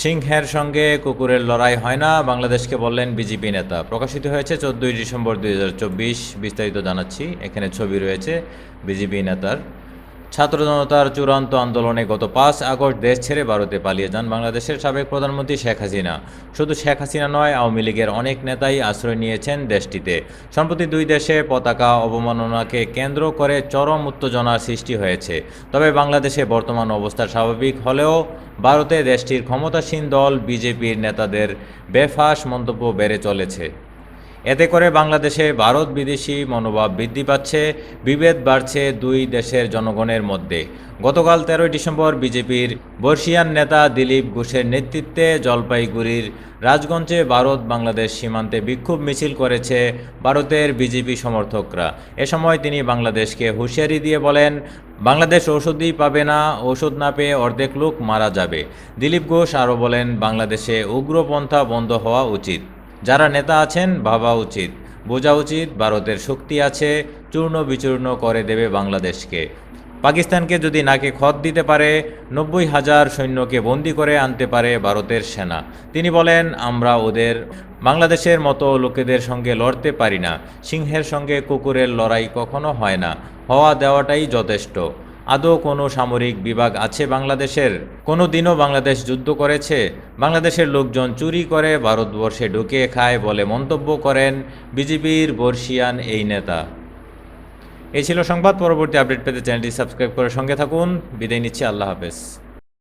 সিংহের সঙ্গে কুকুরের লড়াই হয় না, বাংলাদেশকে বললেন বিজেপি নেতা। প্রকাশিত হয়েছে চোদ্দই ডিসেম্বর দুই হাজার চব্বিশ, বিস্তারিত জানাচ্ছি। এখানে ছবি রয়েছে বিজেপি নেতার ছাত্র জনতার চূড়ান্ত আন্দোলনে গত পাঁচ আগস্ট দেশ ছেড়ে ভারতে পালিয়ে যান বাংলাদেশের সাবেক প্রধানমন্ত্রী শেখ হাসিনা। শুধু শেখ হাসিনা নয়, আওয়ামী লীগের অনেক নেতাই আশ্রয় নিয়েছেন দেশটিতে। সম্প্রতি দুই দেশে পতাকা অবমাননাকে কেন্দ্র করে চরম উত্তেজনার সৃষ্টি হয়েছে। তবে বাংলাদেশে বর্তমান অবস্থা স্বাভাবিক হলেও ভারতে দেশটির ক্ষমতাসীন দল, বিজেপির নেতাদের বেফাস মন্তব্য বেড়ে চলেছে। এতে করে বাংলাদেশে ভারত বিদেশি মনোভাব বৃদ্ধি পাচ্ছে, বিভেদ বাড়ছে দুই দেশের জনগণের মধ্যে। গতকাল তেরোই ডিসেম্বর বিজেপির বর্ষিয়ান নেতা দিলীপ ঘোষের নেতৃত্বে জলপাইগুড়ির রাজগঞ্জে ভারত বাংলাদেশ সীমান্তে বিক্ষোভ মিছিল করেছে ভারতের বিজেপি সমর্থকরা। এ সময় তিনি বাংলাদেশকে হুঁশিয়ারি দিয়ে বলেন, বাংলাদেশ ওষুধই পাবে না ওষুধ না পেয়ে অর্ধেক লোক মারা যাবে। দিলীপ ঘোষ আরও বলেন, বাংলাদেশে উগ্রপন্থা বন্ধ হওয়া উচিত। যারা নেতা আছেন, ভাবা উচিত। বোঝা উচিত, ভারতের শক্তি আছে, চূর্ণ বিচূর্ণ করে দেবে বাংলাদেশকে। পাকিস্তানকে যদি নাকে খত দিতে পারে, নব্বই হাজার সৈন্যকে বন্দি করে আনতে পারে ভারতের সেনা। তিনি বলেন, আমরা ওদের, বাংলাদেশের মতো লোকেদের সঙ্গে লড়তে পারি না। সিংহের সঙ্গে কুকুরের লড়াই কখনো হয় না। হওয়া দেওয়াটাই যথেষ্ট। আদৌ কোনো সামরিক বিভাগ আছে বাংলাদেশের? কোনো দিনও বাংলাদেশ যুদ্ধ করেছে? বাংলাদেশের লোকজন চুরি করে ভারতবর্ষে ঢুকে খায় বলে মন্তব্য করেন বিজেপির বর্ষিয়ান এই নেতা। এই ছিল সংবাদ, পরবর্তী আপডেট পেতে চ্যানেলটি সাবস্ক্রাইব করে সঙ্গে থাকুন। বিদায় নিচ্ছি, আল্লাহ হাফেজ।